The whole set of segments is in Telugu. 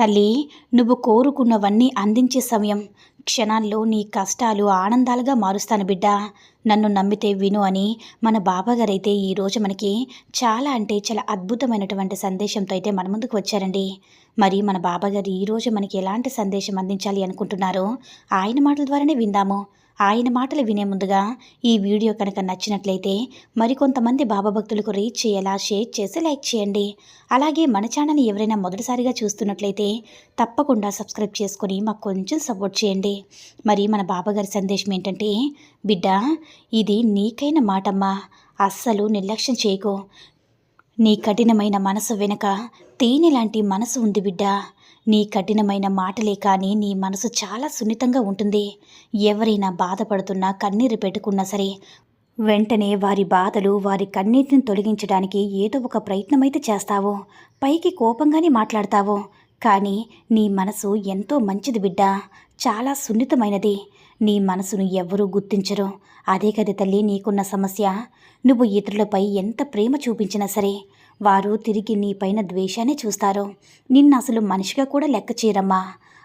తల్లి నువ్వు కోరుకున్నవన్నీ అందించే సమయం. క్షణాల్లో నీ కష్టాలు ఆనందాలుగా మారుస్తాను బిడ్డ. నన్ను నమ్మితే విను అని మన బాబాగారైతే ఈరోజు మనకి చాలా అంటే చాలా అద్భుతమైనటువంటి సందేశంతో అయితే మన ముందుకు వచ్చారండి. మరి మన బాబాగారు ఈరోజు మనకి ఎలాంటి సందేశం అందించాలి అనుకుంటున్నారో ఆయన మాటల ద్వారానే విందాము. ఆయన మాటలు వినే ముందుగా ఈ వీడియో కనుక నచ్చినట్లయితే మరికొంతమంది బాబా భక్తులకు రీచ్ చేయేలా షేర్ చేసి లైక్ చేయండి. అలాగే మన ఛానల్ని ఎవరైనా మొదటిసారిగా చూస్తున్నట్లయితే తప్పకుండా సబ్స్క్రైబ్ చేసుకొని మాకు కొంచెం సపోర్ట్ చేయండి. మరి మన బాబాగారి సందేశం ఏంటంటే బిడ్డ ఇది నీకైన మాటమ్మా. అస్సలు నిర్లక్ష్యం చేయకు. నీ కఠినమైన మనసు వెనుక తేనె లాంటి మనసు ఉంది బిడ్డ. నీ కఠినమైన మాటలే కానీ నీ మనసు చాలా సున్నితంగా ఉంటుంది. ఎవరైనా బాధపడుతున్నా కన్నీరు పెట్టుకున్నా సరే వెంటనే వారి బాధలు వారి కన్నీటిని తొలగించడానికి ఏదో ఒక ప్రయత్నమైతే చేస్తావు. పైకి కోపంగానే మాట్లాడతావు. కానీ నీ మనసు ఎంతో మంచిది బిడ్డ. చాలా సున్నితమైనది. నీ మనసును ఎవ్వరూ గుర్తించరు. అదే కదా తల్లి నీకున్న సమస్య. నువ్వు ఇతరులపై ఎంత ప్రేమ చూపించినా సరే వారు తిరిగి నీపైన ద్వేషాన్ని చూస్తారు. నిన్ను అసలు మనిషిగా కూడా లెక్క చేయరమ్మా.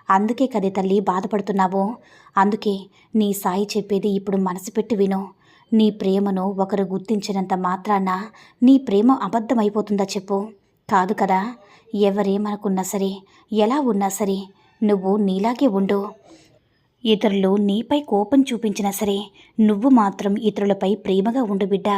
అందుకే కదే తల్లి బాధపడుతున్నావు. అందుకే నీ సాయి చెప్పేది ఇప్పుడు మనసు పెట్టి విను. నీ ప్రేమను ఒకరు గుర్తించినంత మాత్రాన నీ ప్రేమ అబద్ధమైపోతుందా చెప్పు. కాదు కదా ఎవరేమనుకున్నా సరే ఎలా ఉన్నా సరే నువ్వు నీలాగే ఉండు. ఇతరులు నీపై కోపం చూపించినా సరే నువ్వు మాత్రం ఇతరులపై ప్రేమగా ఉండు బిడ్డా.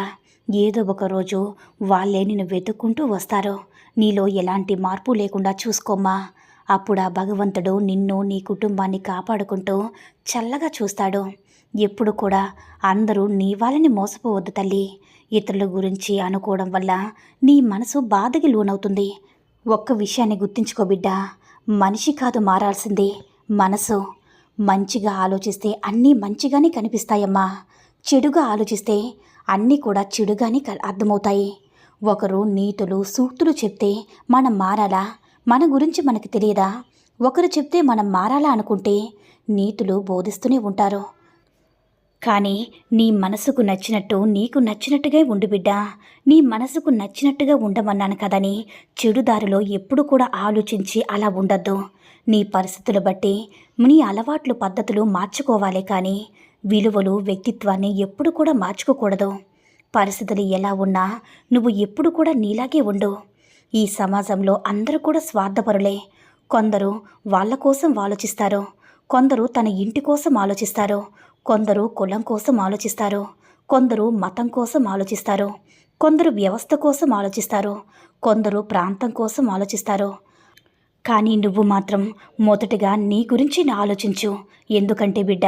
ఏదో ఒక రోజు వాళ్ళే నిన్ను వెతుక్కుంటూ వస్తారు. నీలో ఎలాంటి మార్పు లేకుండా చూసుకోమ్మా. అప్పుడు ఆ భగవంతుడు నిన్ను నీ కుటుంబాన్ని కాపాడుకుంటూ చల్లగా చూస్తాడు. ఎప్పుడు కూడా అందరూ నీ వాళ్ళని మోసపోవద్దు తల్లి. ఇతరుల గురించి అనుకోవడం వల్ల నీ మనసు బాధకి లోనవుతుంది. ఒక్క విషయాన్ని గుర్తించుకో బిడ్డ. మనిషి కాదు మారాల్సింది మనసు. మంచిగా ఆలోచిస్తే అన్నీ మంచిగానే కనిపిస్తాయమ్మా. చెడుగా ఆలోచిస్తే అన్నీ కూడా చెడుగానే క- అర్థమవుతాయి. ఒకరు నీతులు సూక్తులు చెప్తే మనం మారాలా? మన గురించి మనకు తెలియదా? ఒకరు చెప్తే మనం మారాలా అనుకుంటే నీతులు బోధిస్తూనే ఉంటారు. కానీ నీ మనసుకు నచ్చినట్టు నీకు నచ్చినట్టుగా ఉండు బిడ్డ. నీ మనసుకు నచ్చినట్టుగా ఉండమన్నాను కదని చెడు దారిలో ఎప్పుడు కూడా ఆలోచించి అలా ఉండద్దు. నీ పరిస్థితులు బట్టి నీ అలవాట్లు పద్ధతులు మార్చుకోవాలి కానీ విలువలు వ్యక్తిత్వాన్ని ఎప్పుడు కూడా మార్చుకోకూడదు. పరిస్థితులు ఎలా ఉన్నా నువ్వు ఎప్పుడు కూడా నీలాగే ఉండు. ఈ సమాజంలో అందరూ కూడా స్వార్థపరులే. కొందరు వాళ్ళ కోసం ఆలోచిస్తారు. కొందరు తన ఇంటి కోసం ఆలోచిస్తారు. కొందరు కులం కోసం ఆలోచిస్తారు. కొందరు మతం కోసం ఆలోచిస్తారు. కొందరు వ్యవస్థ కోసం ఆలోచిస్తారు. కొందరు ప్రాంతం కోసం ఆలోచిస్తారు. కానీ నువ్వు మాత్రం మొదటగా నీ గురించి ఆలోచించు. ఎందుకంటే బిడ్డ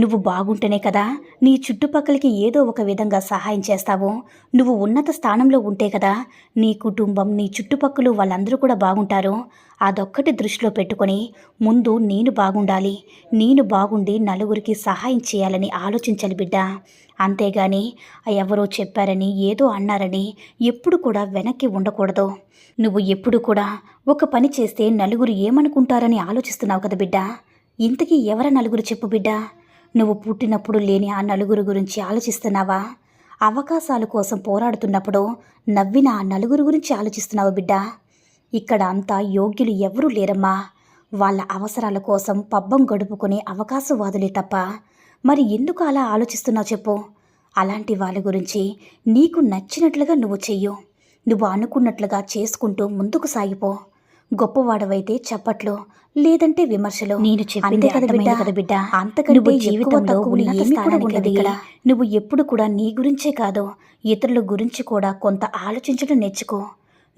నువ్వు బాగుంటేనే కదా నీ చుట్టుపక్కలకి ఏదో ఒక విధంగా సహాయం చేస్తావు. నువ్వు ఉన్నత స్థానంలో ఉంటే కదా నీ కుటుంబం నీ చుట్టుపక్కల వాళ్ళందరూ కూడా బాగుంటారు. అదొక్కటి దృష్టిలో పెట్టుకొని ముందు నేను బాగుండాలి నేను బాగుండి నలుగురికి సహాయం చేయాలని ఆలోచించాలి బిడ్డ. అంతేగాని ఎవరో చెప్పారని ఏదో అన్నారని ఎప్పుడు కూడా వెనక్కి ఉండకూడదు. నువ్వు ఎప్పుడు కూడా ఒక పని చేస్తే నలుగురు ఏమనుకుంటారని ఆలోచిస్తున్నావు కదా బిడ్డ. ఇంతకీ ఎవర నలుగురు చెప్పు బిడ్డ? నువ్వు పుట్టినప్పుడు లేని ఆ నలుగురు గురించి ఆలోచిస్తున్నావా? అవకాశాల కోసం పోరాడుతున్నప్పుడు నవ్విన ఆ నలుగురు గురించి ఆలోచిస్తున్నావు బిడ్డా. ఇక్కడ అంతా యోగ్యులు ఎవరూ లేరమ్మా. వాళ్ళ అవసరాల కోసం పబ్బం గడుపుకునే అవకాశవాదులే తప్ప. మరి ఎందుకు అలా ఆలోచిస్తున్నావు చెప్పు. అలాంటి వాళ్ళ గురించి నీకు నచ్చినట్లుగా నువ్వు చెయ్యు. నువ్వు అనుకున్నట్లుగా చేసుకుంటూ ముందుకు సాగిపో. గొప్పవాడవైతే చప్పట్లు లేదంటే విమర్శలు. నేను చెప్పింది కదా బిడ్డ. కదా బిడ్డ. అంతకంటే జీవితంలో ఇక్కడ నువ్వు ఎప్పుడు కూడా నీ గురించే కాదు ఇతరుల గురించి కూడా కొంత ఆలోచించడం నేర్చుకో.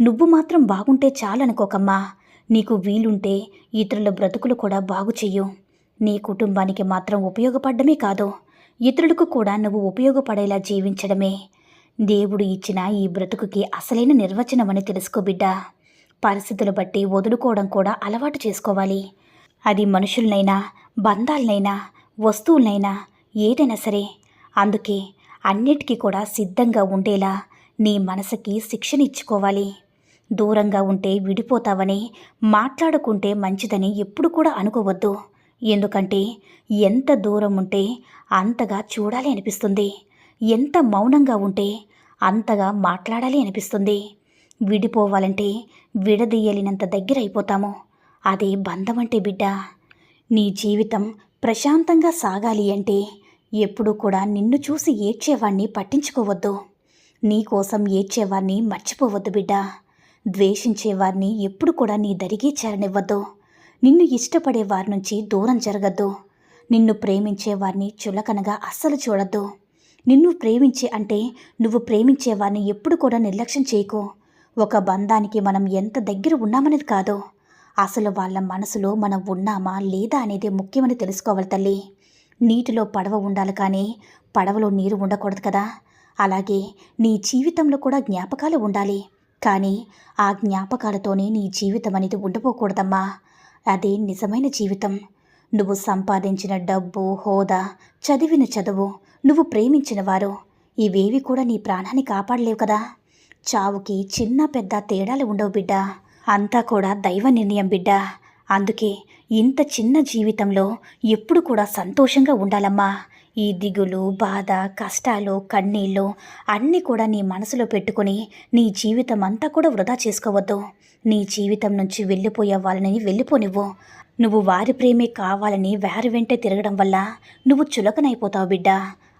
నువ్వు మాత్రం బాగుంటే చాలనుకోకమ్మా. నీకు వీలుంటే ఇతరుల బ్రతుకులు కూడా బాగు చెయ్యు. నీ కుటుంబానికి మాత్రం ఉపయోగపడమే కాదు ఇతరులకు కూడా నువ్వు ఉపయోగపడేలా జీవించడమే. దేవుడు ఇచ్చిన ఈ బ్రతుకుకి అసలైన నిర్వచనమని తెలుసుకో బిడ్డా. పరిస్థితులు బట్టి వదులుకోవడం కూడా అలవాటు చేసుకోవాలి. అది మనుషులనైనా బంధాలనైనా వస్తువులనైనా ఏదైనా సరే. అందుకే అన్నిటికీ కూడా సిద్ధంగా ఉండేలా నీ మనసుకి శిక్షణ ఇచ్చుకోవాలి. దూరంగా ఉంటే విడిపోతావని మాట్లాడుకుంటే మంచిదని ఎప్పుడు కూడా అనుకోవద్దు. ఎందుకంటే ఎంత దూరం ఉంటే అంతగా చూడాలి అనిపిస్తుంది. ఎంత మౌనంగా ఉంటే అంతగా మాట్లాడాలి అనిపిస్తుంది. విడిపోవాలంటే విడదీయలేనంత దగ్గర అయిపోతాము. అదే బంధం అంటే బిడ్డ. నీ జీవితం ప్రశాంతంగా సాగాలి అంటే ఎప్పుడూ కూడా నిన్ను చూసి ఏడ్చేవాణ్ణి పట్టించుకోవద్దు. నీకోసం ఏడ్చేవాణ్ణి మర్చిపోవద్దు బిడ్డ. ద్వేషించేవారిని ఎప్పుడు కూడా నీ దరిగే చేరనివ్వద్దు. నిన్ను ఇష్టపడే వారి నుంచి దూరం జరగద్దు. నిన్ను ప్రేమించే వారిని చులకనగా అస్సలు చూడద్దు. నిన్ను ప్రేమించే అంటే నువ్వు ప్రేమించే వారిని ఎప్పుడు కూడా నిర్లక్ష్యం చేయకు. ఒక బంధానికి మనం ఎంత దగ్గర ఉన్నామనేది కాదు. అసలు వాళ్ళ మనసులో మనం ఉన్నామా లేదా అనేది ముఖ్యమని తెలుసుకోవాలి తల్లి. నీటిలో పడవ ఉండాలి కానీ పడవలో నీరు ఉండకూడదు కదా. అలాగే నీ జీవితంలో కూడా జ్ఞాపకాలు ఉండాలి. కానీ ఆ జ్ఞాపకాలతోనే నీ జీవితం అనేది ఉండిపోకూడదమ్మా అదే నిజమైన జీవితం. నువ్వు సంపాదించిన డబ్బు హోదా చదివిన చదువు నువ్వు ప్రేమించిన వారు ఇవేవి కూడా నీ ప్రాణాన్ని కాపాడలేవు కదా. చావుకి చిన్న పెద్ద తేడాలు ఉండవు బిడ్డ. అంతా కూడా దైవ నిర్ణయం బిడ్డ. అందుకే ఇంత చిన్న జీవితంలో ఎప్పుడు కూడా సంతోషంగా ఉండాలమ్మా. ఈ దిగులు బాధ కష్టాలు కన్నీళ్ళు అన్నీ కూడా నీ మనసులో పెట్టుకొని నీ జీవితం అంతా కూడా వృధా చేసుకోవద్దు. నీ జీవితం నుంచి వెళ్ళిపోయే వాళ్ళని వెళ్ళిపోనివ్వు. నువ్వు వారి ప్రేమే కావాలని వారి వెంటే తిరగడం వల్ల నువ్వు చులకనైపోతావు బిడ్డ.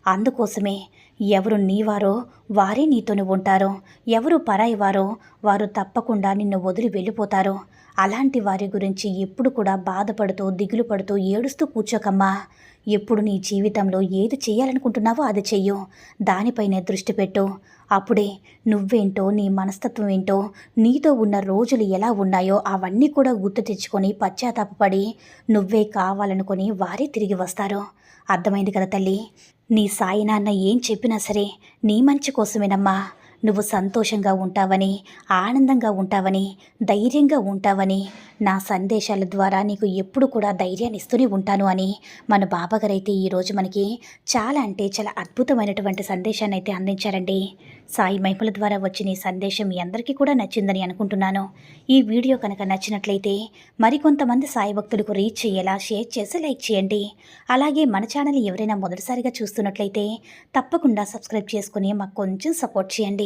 అందుకోసమే ఎవరు నీవారో వారే నీతోనే ఉంటారు. ఎవరు పరాయి వారో వారు తప్పకుండా నిన్ను వదిలి వెళ్ళిపోతారు. అలాంటి వారి గురించి ఎప్పుడు కూడా బాధపడుతూ దిగులు పడుతూ ఏడుస్తూ కూర్చోకమ్మా. ఎప్పుడు నీ జీవితంలో ఏది చేయాలనుకుంటున్నావో అది చెయ్యు. దానిపైనే దృష్టి పెట్టు. అప్పుడే నువ్వేంటో నీ మనస్తత్వం ఏంటో నీతో ఉన్న రోజులు ఎలా ఉన్నాయో అవన్నీ కూడా గుర్తు తెచ్చుకొని పశ్చాత్తాపడి నువ్వే కావాలనుకొని వారే తిరిగి వస్తారు. అర్థమైంది కదా తల్లి? నీ సాయి నాన్న ఏం చెప్పినా సరే నీ మంచి కోసమేనమ్మా. నువ్వు సంతోషంగా ఉంటావని ఆనందంగా ఉంటావని ధైర్యంగా ఉంటావని నా సందేశాల ద్వారా నీకు ఎప్పుడు కూడా ధైర్యాన్ని ఇస్తూనే ఉంటాను అని మన బాబాగారైతే ఈరోజు మనకి చాలా అంటే చాలా అద్భుతమైనటువంటి సందేశాన్ని అయితే అందించారండి. సాయి మహిమల ద్వారా వచ్చిన ఈ సందేశం మీ అందరికీ కూడా నచ్చిందని అనుకుంటున్నాను. ఈ వీడియో కనుక నచ్చినట్లయితే మరికొంతమంది సాయి భక్తులకు రీచ్ చేయేలా షేర్ చేసి లైక్ చేయండి. అలాగే మన ఛానల్ ఎవరైనా మొదటిసారిగా చూస్తున్నట్లయితే తప్పకుండా సబ్స్క్రైబ్ చేసుకుని మాకు కొంచెం సపోర్ట్ చేయండి.